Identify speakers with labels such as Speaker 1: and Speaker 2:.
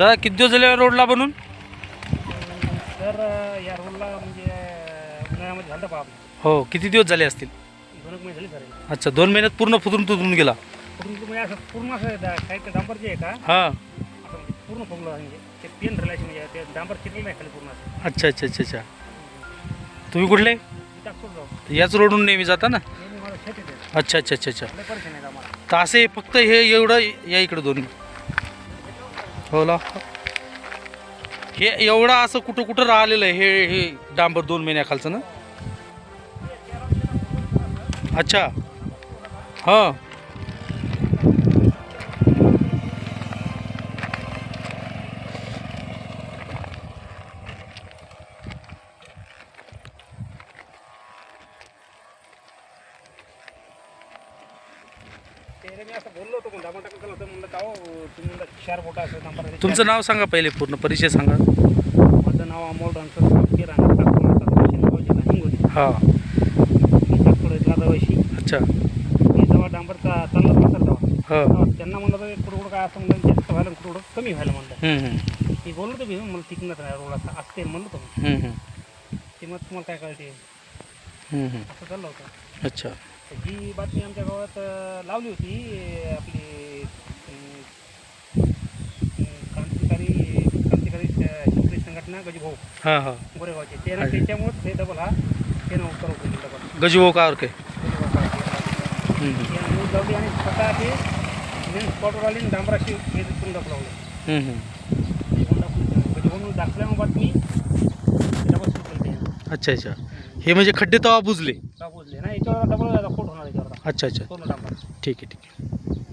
Speaker 1: दादा किती दिवस झाले रोडला बनून?
Speaker 2: तर या रोडला म्हणजे उन्हाळ्यामध्ये झालं बा आपलं
Speaker 1: हो किती दिवस झाले असतील?
Speaker 2: दोन एक महिने झाले सर.
Speaker 1: अच्छा दोन महिन्यात पूर्ण फुटून तुटून गेला.
Speaker 2: पूर्ण म्हणजे असं पूर्ण असं दा- डांबर जे आहे का?
Speaker 1: हां.
Speaker 2: असं पूर्ण फुगलं म्हणजे ते पेन रिलेशन म्हणजे ते डांबर चिरलं नाही खाली पूर्ण असं.
Speaker 1: अच्छा अच्छा अच्छा अच्छा. तुम्ही कुठले?
Speaker 2: मी टाकतो जाऊ
Speaker 1: याच रोडून नेहमी जाता ना?
Speaker 2: नेहमी मला शेत येते
Speaker 1: अच्छा अच्छा अच्छा अच्छा.
Speaker 2: लय परेशान आहे आम्हाला.
Speaker 1: तर असे फक्त हे एवढं या इकडं दोन्ही. हो ना हे एवढं असं कुठं कुठं राहिलेलं आहे? हे हे डांबर दोन महिन्याखालचं ना? अच्छा. हां.
Speaker 2: मी तुम्ही.
Speaker 1: तुमचं नाव सांगा पहिले पूर्ण परिचय सांगा.
Speaker 2: माझं नाव अमोल हिंगोली.
Speaker 1: हां. अच्छा.
Speaker 2: ते जेव्हा डांबरचा चालला नसेल तेव्हा.
Speaker 1: हो.
Speaker 2: त्यांना म्हणलं तर कुठं काय असं म्हणलं जास्त व्हायला कुठं कमी व्हायला म्हणलं. मी बोललो मी मला टिकणार नाही रोड असं असते म्हणलं
Speaker 1: हम्म,
Speaker 2: ते मग तुम्हाला काय कळते. असं चाललं होतं.
Speaker 1: अच्छा.
Speaker 2: जी बातमी आमच्या गावात लावली होती. आपली क्रांतिकारी क्रांतिकारी शेतकरी संघटना गजभाऊ
Speaker 1: हां हां.
Speaker 2: गोरेगावचे. त्यानं त्याच्यामुळेच हे डबल हा त्यानं उत्तर होतं डबल
Speaker 1: गजू का
Speaker 2: न्यूज लावली आणि स्वतः ते मेन स्पॉटवर आली आणि डांबराशी हे करून दाखवलं
Speaker 1: हम्म.
Speaker 2: गजभाऊ दाखल्यामुळे बातमी डबल सुरू केली त्यानं.
Speaker 1: अच्छा. अच्छा हे म्हणजे खड्डे तवा बुजले.
Speaker 2: का बुजले. ना याच्यावर डबल खोट होणार याच्यावर.
Speaker 1: अच्छा अच्छा.
Speaker 2: पूर्ण
Speaker 1: ठीक आहे ठीक आहे.